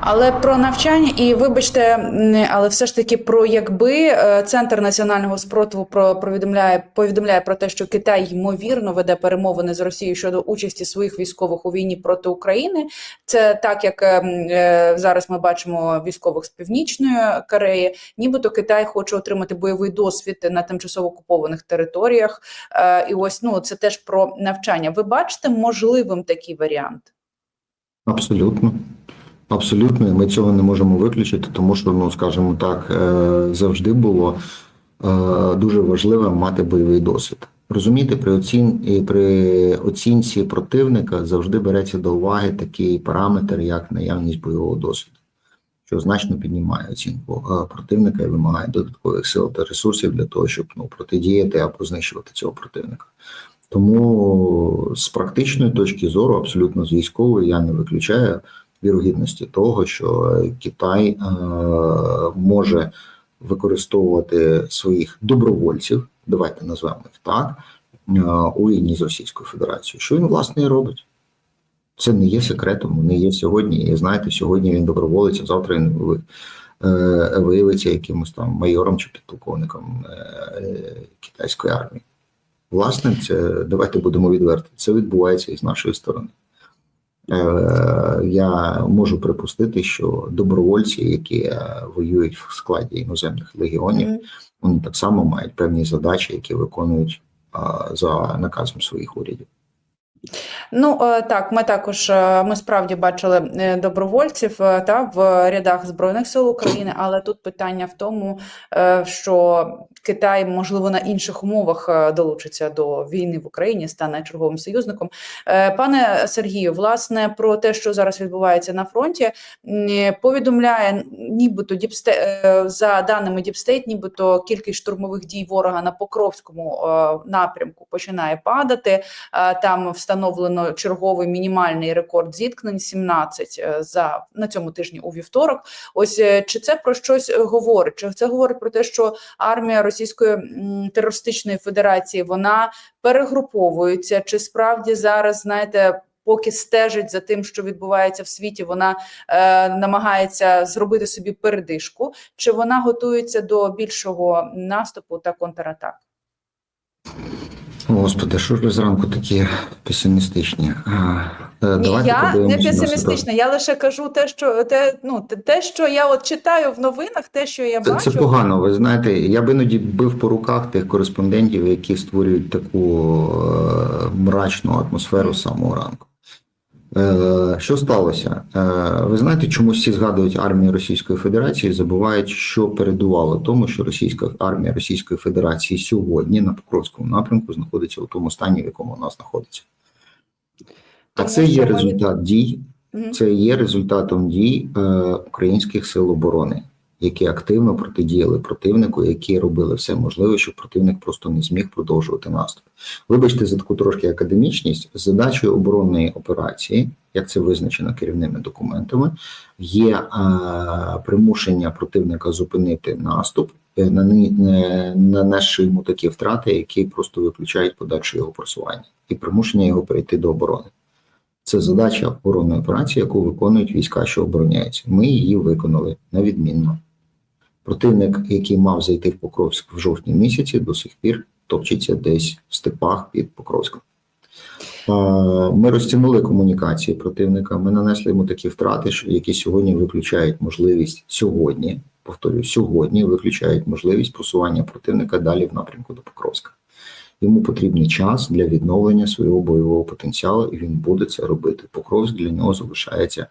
Але про навчання і вибачте, але все ж таки про якби е, центр національного спротиву про повідомляє повідомляє про те, що Китай ймовірно веде перемовини з Росією щодо участі своїх військових у війні проти України. Це так як е, е, зараз ми бачимо військових з північної Кореї, нібито Китай хоче отримати бойовий досвід на тимчасово окупованих територіях. Е, І ось ну це теж про навчання. Ви бачите можливим такий варіант? Абсолютно. Абсолютно, ми цього не можемо виключити, тому що, ну скажімо так, е, завжди було е, дуже важливо мати бойовий досвід. Розумієте, при оцін... при оцінці противника завжди береться до уваги такий параметр, як наявність бойового досвіду, що значно піднімає оцінку е, противника і вимагає додаткових сил та ресурсів для того, щоб ну, протидіяти або знищувати цього противника. Тому з практичної точки зору, абсолютно з військової, я не виключаю вірогідності того, що Китай е, може використовувати своїх добровольців, давайте назвемо їх так, е, у війні з Російською Федерацією. Що він власне і робить? Це не є секретом, не є сьогодні. І знаєте, сьогодні він доброволець, а завтра він е, виявиться якимось там майором чи підполковником е, китайської армії. Власне, це давайте будемо відверті. Це відбувається і з нашої сторони. Я можу припустити, що добровольці, які е, воюють в складі іноземних легіонів, вони так само мають певні задачі, які виконують за наказом своїх урядів. Ну е, так, ми також е, ми справді бачили добровольців та в рядах збройних сил України, але тут питання в тому, що Китай можливо на інших умовах е, долучиться до війни в Україні, стане черговим союзником. Е, Пане Сергію, власне, про те, що зараз відбувається на фронті, повідомляє нібито Діпсте е, за даними Діпстейт, нібито кількість штурмових дій ворога на Покровському напрямку починає падати. Там встановлено черговий мінімальний рекорд зіткнень 17 е, за на цьому тижні у вівторок. Ось чи це про щось говорить? Чи це говорить про те, що армія Російської терористичної федерації вона перегруповується? Чи справді зараз знаєте? Поки стежить за тим, що відбувається в світі, вона е, намагається зробити собі передишку, чи вона готується до більшого наступу та контратак? Господи, що ж ви зранку такі песимістичні? Е, Ні, я не песимістична. Я лише кажу те, що те, ну те- що я от читаю в новинах, те, що я Це, бачу. це погано. Ви знаєте, я б іноді бив по руках тих кореспондентів, які створюють таку е, мрачну атмосферу з самого ранку. Е, що сталося? Е, ви знаєте, чому всі згадують армію Російської Федерації, забувають, що передувало тому, що російська армія Російської Федерації сьогодні на Покровському напрямку знаходиться у тому стані, в якому вона знаходиться. А це є результат дій це є результатом дій е, українських сил оборони, які активно протидіяли противнику, які робили все можливе, щоб противник просто не зміг продовжувати наступ. Вибачте за таку трошки академічність. Задачею оборонної операції, як це визначено керівними документами, є е, примушення противника зупинити наступ, е, нани- е, нанесши йому такі втрати, які просто виключають подальше його просування, і примушення його перейти до оборони. Це задача оборонної операції, яку виконують війська, що обороняються. Ми її виконали на відмінно. Противник, який мав зайти в Покровськ в жовтні місяці, до сих пір топчеться десь в степах під Покровськом. Ми розтягнули комунікації противника. Ми нанесли йому такі втрати, які сьогодні виключають можливість сьогодні, повторюю, сьогодні виключають можливість просування противника далі в напрямку до Покровська. Йому потрібний час для відновлення свого бойового потенціалу, і він буде це робити. Покровськ для нього залишається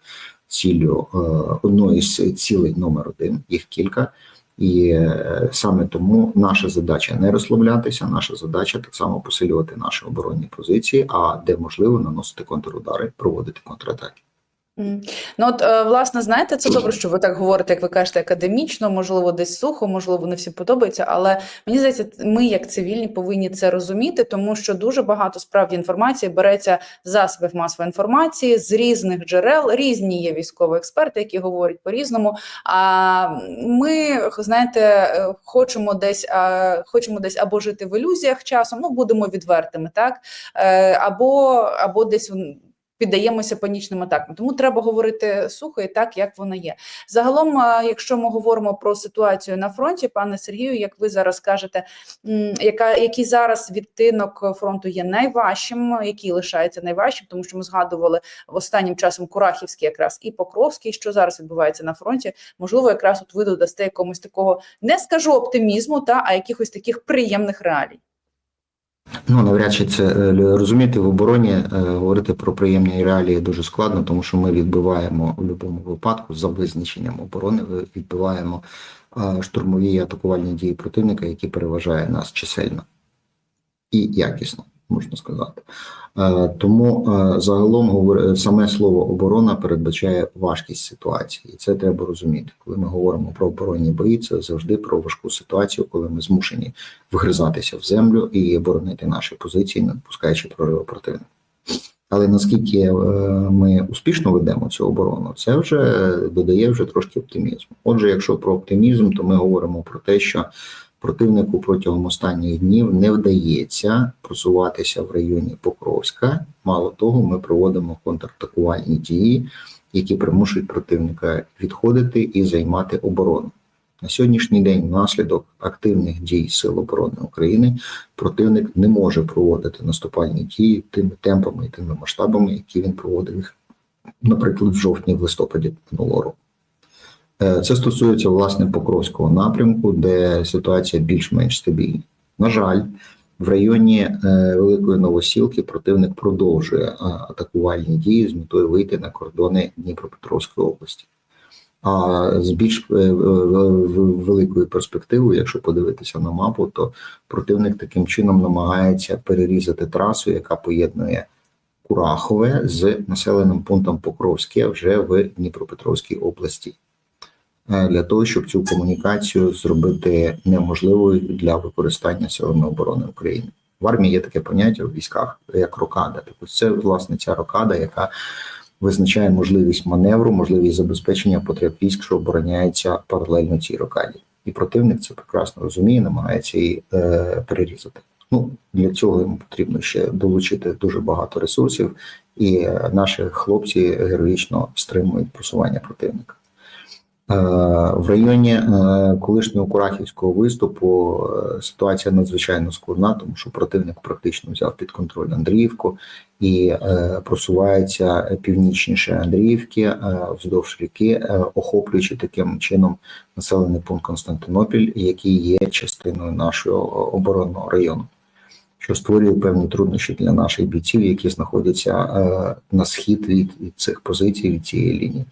ціллю одної з цілей номер один. Їх кілька. І е, саме тому наша задача не розслаблятися, наша задача так само посилювати наші оборонні позиції, а де можливо наносити контрудари, проводити контратаки. Ну от е, власне, знаєте, це добре, що ви так говорите, як ви кажете, академічно, можливо, десь сухо, можливо, не всім подобається. Але мені здається, ми, як цивільні, повинні це розуміти, тому що дуже багато справді інформації береться з засобів масової інформації з різних джерел. Різні є військові експерти, які говорять по-різному. А ми знаєте, е, хочемо десь, хочемо десь або жити в ілюзіях часом, ну будемо відвертими, так Е, або, або десь. Піддаємося панічним атакам. Тому треба говорити сухо і так, як воно є. Загалом, якщо ми говоримо про ситуацію на фронті, пане Сергію, як ви зараз кажете, яка який зараз відтинок фронту є найважчим, який лишається найважчим, тому що ми згадували останнім часом Курахівський, якраз і Покровський, що зараз відбувається на фронті. Можливо, якраз от ви додасте якомусь такого, не скажу оптимізму, та а якихось таких приємних реалій. Ну, навряд чи це е, розуміти в обороні, е, говорити про приємні реалії дуже складно, тому що ми відбиваємо в будь-якому випадку за визначенням оборони, відбиваємо е, штурмові і атакувальні дії противника, які переважає нас чисельно і якісно, можна сказати. Е, Тому е, загалом саме слово оборона передбачає важкість ситуації, і це треба розуміти. Коли ми говоримо про оборонні бої, це завжди про важку ситуацію, коли ми змушені вгризатися в землю і боронити наші позиції, не допускаючи прориву противника. Але наскільки е, ми успішно ведемо цю оборону, це вже додає вже трошки оптимізму. Отже, якщо про оптимізм, то ми говоримо про те, що противнику протягом останніх днів не вдається просуватися в районі Покровська. Мало того, ми проводимо контратакувальні дії, які примушують противника відходити і займати оборону. На сьогоднішній день, внаслідок активних дій Сил оборони України, противник не може проводити наступальні дії тими темпами і тими масштабами, які він проводив наприклад, в жовтні, в листопаді минулого року. Е, Це стосується власне Покровського напрямку, де ситуація більш-менш стабільна. На жаль, в районі е, Великої Новосілки противник продовжує е, атакувальні дії з метою вийти на кордони Дніпропетровської області. А з більш великою перспективою, якщо подивитися на мапу, то противник таким чином намагається перерізати трасу, яка поєднує Курахове з населеним пунктом Покровське вже в Дніпропетровській області. Е, Для того, щоб цю комунікацію зробити неможливою для використання силами оборони України. В армії є таке поняття в військах, як рокада. Ось це власне ця рокада, яка визначає можливість маневру, можливість забезпечення потреб військ, що обороняється паралельно цій рокаді. І противник це прекрасно розуміє, намагається її е, перерізати. Ну для цього йому потрібно ще долучити дуже багато ресурсів, і е, наші хлопці героїчно стримують просування противника. Е, В районі е, колишнього Курахівського виступу е, ситуація надзвичайно складна, тому що противник практично взяв під контроль Андріївку і просувається північніше Андріївки вздовж ріки, охоплюючи таким чином населений пункт Константинопіль, який є частиною нашого оборонного району, що створює певні труднощі для наших бійців, які знаходяться на схід від цих позицій, від цієї лінії.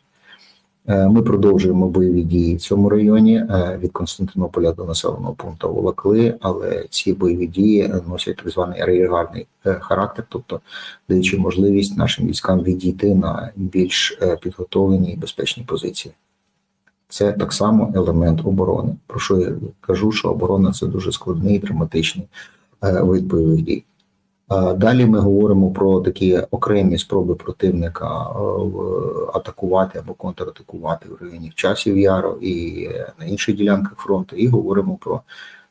Е, Ми продовжуємо бойові дії в цьому районі е, від Константинополя до населеного пункту Волокли, але ці бойові дії носять так званий ар'єргарний е, характер, тобто даючи можливість нашим військам відійти на більш підготовлені і безпечні позиції. Це так само елемент оборони. Про що я кажу, що оборона це дуже складний, драматичний е, вид бойових дій. Далі ми говоримо про такі окремі спроби противника е, атакувати або контратакувати в районі часів Яру і на інших ділянках фронту, і говоримо про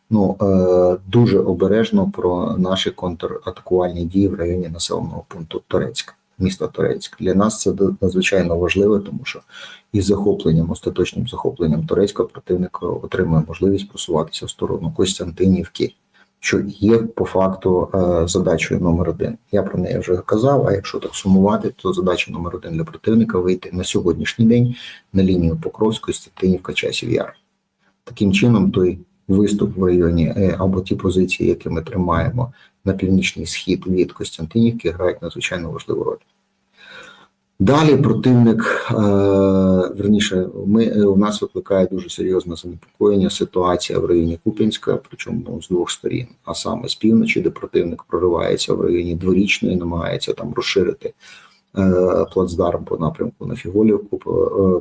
ну е, дуже обережно про наші контратакувальні дії в районі населеного пункту Торецька, міста Торецьк. Для нас це надзвичайно важливо, тому що із захопленням, остаточним захопленням Торецька противник отримує можливість просуватися в сторону Костянтинівки що є по факту задачою задачею номер один. Я про неї вже казав. А якщо так сумувати, то задача номер один для противника вийти на сьогоднішній день на лінію Покровської, Степанівка, Часів Яр. Таким чином, той виступ в районі е, або ті позиції, які ми тримаємо на північний схід від Костянтинівки, грають надзвичайно важливу роль. Далі противник, е, верніше, ми е, у нас викликає дуже серйозне занепокоєння ситуація в районі Куп'янська, причому ну, з двох сторін, а саме з півночі, де противник проривається в районі дворічної, намагається там розширити е, плацдарм по напрямку на Фіголівку,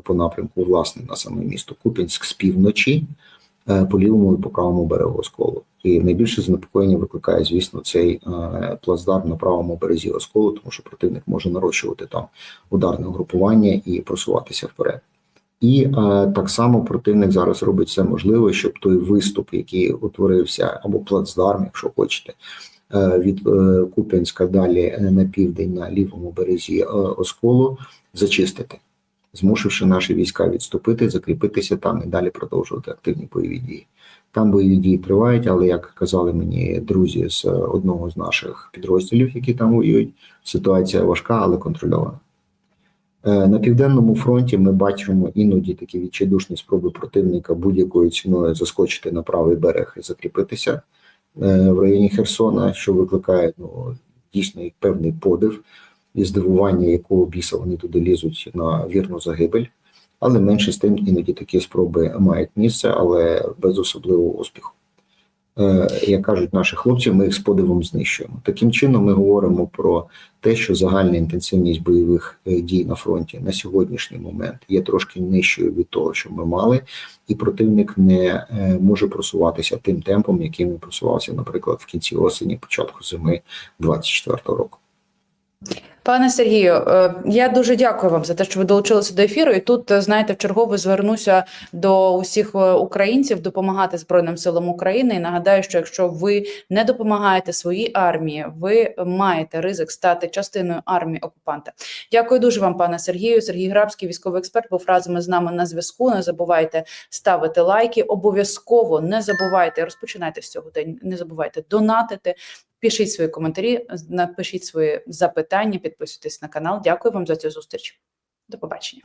по, напрямку власне на саме місто Куп'янськ з півночі, по лівому і по правому берегу Осколу. І найбільше занепокоєння викликає, звісно, цей е, плацдарм на правому березі Осколу, тому що противник може нарощувати там ударне угрупування і просуватися вперед. І е, так само противник зараз робить все можливе, щоб той виступ, який утворився, або плацдарм, якщо хочете, е, від Куп'янська далі на південь на лівому березі Осколу зачистити, змусивши наші війська відступити, закріпитися там і далі продовжувати активні бойові дії. Там бойові дії тривають, але як казали мені друзі з одного з наших підрозділів, які там воюють, ситуація важка, але контрольована. Е, На південному фронті ми бачимо іноді такі відчайдушні спроби противника будь-якою ціною заскочити на правий берег і закріпитися е, в районі Херсона, що викликає ну, дійсно певний подив і здивування, якого біса вони туди лізуть на вірну загибель. Але менше з тим іноді такі спроби мають місце, але без особливого успіху. Е, Як кажуть наші хлопці, ми їх з подивом знищуємо. Таким чином, ми говоримо про те, що загальна інтенсивність бойових е, дій на фронті на сьогоднішній момент є трошки нижчою від того, що ми мали, і противник не е, може просуватися тим темпом, яким він просувався, наприклад, в кінці осені, початку зими 24-го року. Пане Сергію, е, я дуже дякую вам за те, що ви долучилися до ефіру. І тут, е, знаєте, вчергове звернуся до усіх е, українців допомагати Збройним силам України. І нагадаю, що якщо ви не допомагаєте своїй армії, ви маєте ризик стати частиною армії окупанта. Дякую дуже вам, пане Сергію. Сергій Грабський, військовий експерт, був разом із нами на зв'язку. Не забувайте ставити лайки. Обов'язково не забувайте розпочинайте з цього день. Не забувайте донатити. Пишіть свої коментарі, напишіть свої запитання, підписуйтесь на канал. Дякую вам за цю зустріч. До побачення.